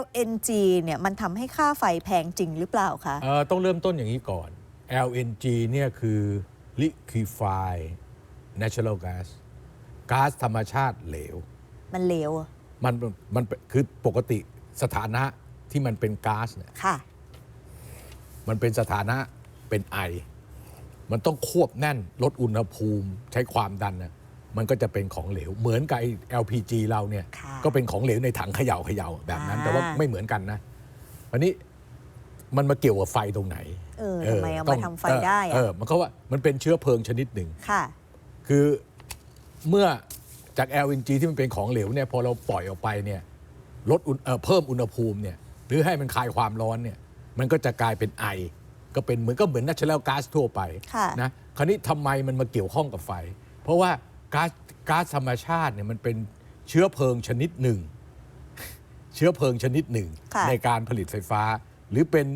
LNG เนี่ยมันทำให้ค่าไฟแพงจริงหรือเปล่าคะ เอ่อต้องเริ่มต้นอย่างนี้ก่อน LNG เนี่ยคือ liquefied natural gas ก๊าซธรรมชาติเหลว มันเลวอะมันมันเป็นคือปกติสถานะที่มันเป็นก๊าซเนี่ยค่ะ มันเป็นสถานะเป็นไอ มันต้องควบแน่นลดอุณหภูมิใช้ความดันนะ มันก็จะเป็นของเหลว เหมือนกับไอ้ LPG เราเนี่ยค่ะก็เป็นของเหลวในถังเขย่าเขย่าแบบนั้น อ่า แต่ว่าไม่เหมือนกันนะอันนี้มันมาเกี่ยวกับไฟตรงไหนเออทำไมเอาต้มางทำไฟได้เออะอมันก็ว่ามันเป็นเชื้อเพลิงชนิดหนึ่ง ค่ะ คือเมื่อจาก LNG ที่มันเป็นของเหลวเนี่ยพอเราปล่อยออกไปเนี่ยลดอุณเอ่อเพิ่มอุณหภูมิเนี่ยหรือให้มันคลายความร้อนเนี่ยมันก็จะกลายเป็นไอ ก็เป็นเหมือนก็เหมือนนัชเชลก๊าซทั่วไปค่ะ นะคราวนี้ทำไมมันมาเกี่ยวข้องกับไฟ เพราะว่า ก๊าซก๊าซธรรมชาติเนี่ยมันเป็นเชื้อเพลิงชนิดหนึ่ง เชื้อเพลิงชนิดหนึ่ง ค่ะ ในการผลิตไฟฟ้า หรือเป็น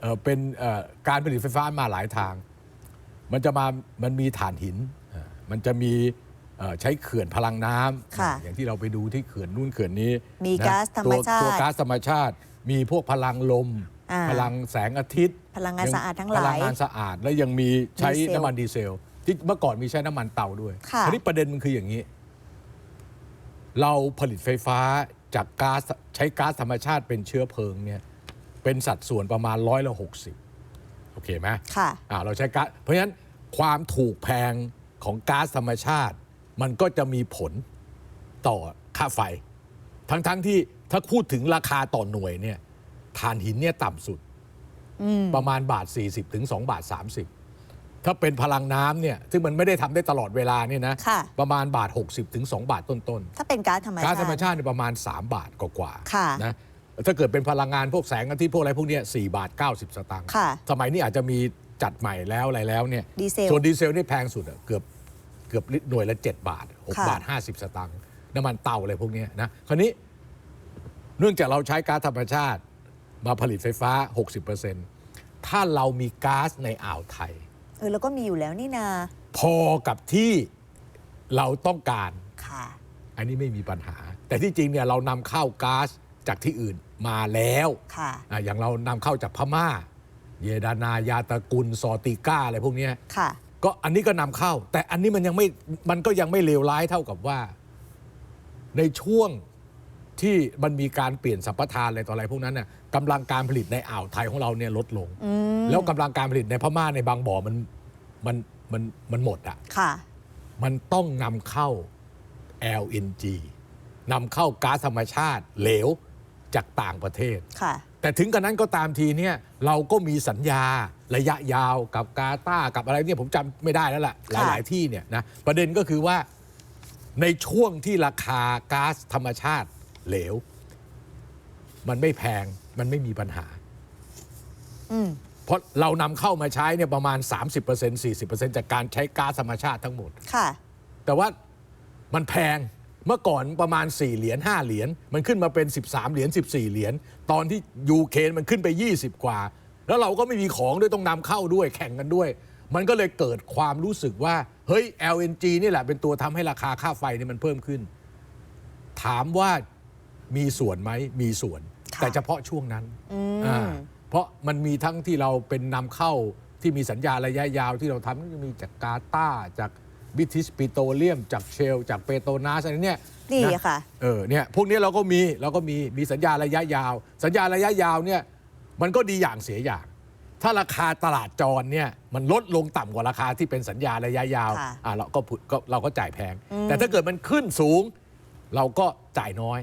เอ่อเป็นเอ่อการผลิตไฟฟ้ามาหลายทาง มันจะมามันมีถ่านหินอ่ามันจะมีเอ่อใช้เขื่อนพลังน้ำค่ะอย่างที่เราไปดูที่เขื่อนนู่นเขื่อนนี้มีนะก๊าซธรรมชาติตัวตัวก๊าซธรรมชาติ มีพวกพลังลม อ่าพลังแสงอาทิตย์พลังงานยัสะอาดทั้งหลายพลังงานสะอาดและยังมีใช้ดีเซลน้ำมันดีเซล ที่เมื่อก่อนมีใช้น้ำมันเตาด้วยค่ะ ทีนี้ประเด็นมันคืออย่างนี้ เราผลิตไฟฟ้าจากก๊าซใช้ก๊าซธรรมชาติเป็นเชื้อเพลิงเนี่ยเป็นสัดส่วนประมาณร้อยละหกสิบโอเคไหม ค่ะ อ่าเราใช้ก๊าซเพราะฉะนั้นความถูกแพงของก๊าซธรรมชาติ มันก็จะมีผลต่อค่าไฟ ทั้งๆทที่ถ้าพูดถึงราคาต่อหน่วยเนี่ยถ่านหินเนี่ยต่ำสุด ประมาณบาท 40 ถึง 2 บาท 30 ถ้าเป็นพลังน้ำเนี่ยซึ่งมันไม่ได้ทำได้ตลอดเวลาเนี่ยนะค่ะประมาณบาท 60ถึง2บาทต้นถ้าเป็นก๊าซธรรมๆชาก๊าซติธรรมชาติเนี่ยประมาณ 3 บาทกว่าๆค่ะนะถ้าเกิดเป็นพลังงานพวกแสงอาทิตย์พวกอะไรพวกเนี้ย4บาท 90 สตางค์ค่ะสมัยนี้อาจจะมีจัดใหม่แล้วอะไรแล้วเนี่ยดีเซลส่วนดีเซลนี่แพงสุดอะเกือบเกือบลิตรหน่วยละ 7 บาทค่ะ6บาท 50 สตางค์น้ำมันเตาอะไรพวกเนี้ยนะคราวนี้เนื่องจากเราใช้ก๊าซธรรมชาติมาผลิตไฟฟ้า 60%ถ้าเรามีก๊าซในอ่าวไทยเออแล้วก็มีอยู่แล้วนี่นา พอกับที่เราต้องการ ค่ะ อันนี้ไม่มีปัญหา แต่ที่จริงเนี่ยเรานำเข้าก๊าซจากที่อื่นมาแล้วค่ะ อะอย่างเรานำเข้าจากพม่า เยดานายาตะกุลซอติก้าอะไรพวกเนี้ย ค่ะ ก็อันนี้ก็นำเข้า แต่อันนี้มันยังไม่มันก็ยังไม่เลวร้ายเท่ากับว่า ในช่วง ที่มันมีการเปลี่ยนสัมปทานอะไรต่ออะไรพวกนั้นน่ะกำลังการผลิตในอ่าวไทยของเราเนี่ยลดลงแล้วกำลังการผลิตในพม่าในบางบ่อมันมันมันมันหมดอะ ค่ะ มันต้องนำเข้า LNG นำเข้าก๊าซธรรมชาติเหลวจากต่างประเทศ ค่ะ แต่ถึงกระนั้นก็ตามทีเนี่ยเราก็มีสัญญาระยะยาวกับกาตาร์กับอะไรเนี่ยผมจำไม่ได้แล้วล่ะ หค่ะ ลาย ๆ ที่เนี่ยนะประเด็นก็คือว่าในช่วงที่ราคาก๊าซธรรมชาติ เหลว มันไม่แพงมันไม่มีปัญหาอืมเพราะเรานำเข้ามาใช้เนี่ยประมาณ 30% 40%จากการใช้ก๊าซธรรมชาติทั้งหมด ค่ะ แต่ว่ามันแพงเมื่อก่อนประมาณ 4 เหรียญ5เหรียญมันขึ้นมาเป็น 13 เหรียญ14 เหรียญตอนที่ยูเครนมันขึ้นไป 20 กว่า แล้วเราก็ไม่มีของด้วยต้องนำเข้าด้วยแข่งกันด้วย มันก็เลยเกิดความรู้สึกว่า เฮ้ย LNG นี่แหละเป็นตัวทำให้ราคาค่าไฟนี่มันเพิ่มขึ้น ถามว่า มีส่วนไหมมีส่วนค่ะแต่เฉพาะช่วงนั้นอืมอ่าเพราะมันมีทั้งที่เราเป็นนำเข้าที่มีสัญญาระยะยาวที่เราทำก็มีจากกาตาร์จากบิทิสปิโตรเลียม จากเชล จากเปโตรนาสอะไรเนี่ยนี่ะค่ะเออเนี่ยพวกนี้เราก็มีเราก็มีมีสัญญาระยะยาว สัญญาระยะยาวเนี่ยมันก็ดีอย่างเสียอย่าง ถ้าราคาตลาดจรเนี่ยมันลดลงต่ำกว่าราคาที่เป็นสัญญาระยะยาวค่ะอ่าเราก็พูดก็เราก็จ่ายแพง แต่ถ้าเกิดมันขึ้นสูง เราก็จ่ายน้อย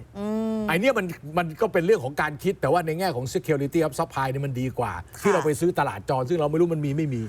ไอเนี้ยมันมันก็เป็นเรื่องของการคิดแต่ว่าในแง่ของ security of supply เนี่ยมันดีกว่า ที่เราไปซื้อตลาดจรซึ่งเราไม่รู้มันมีไม่มี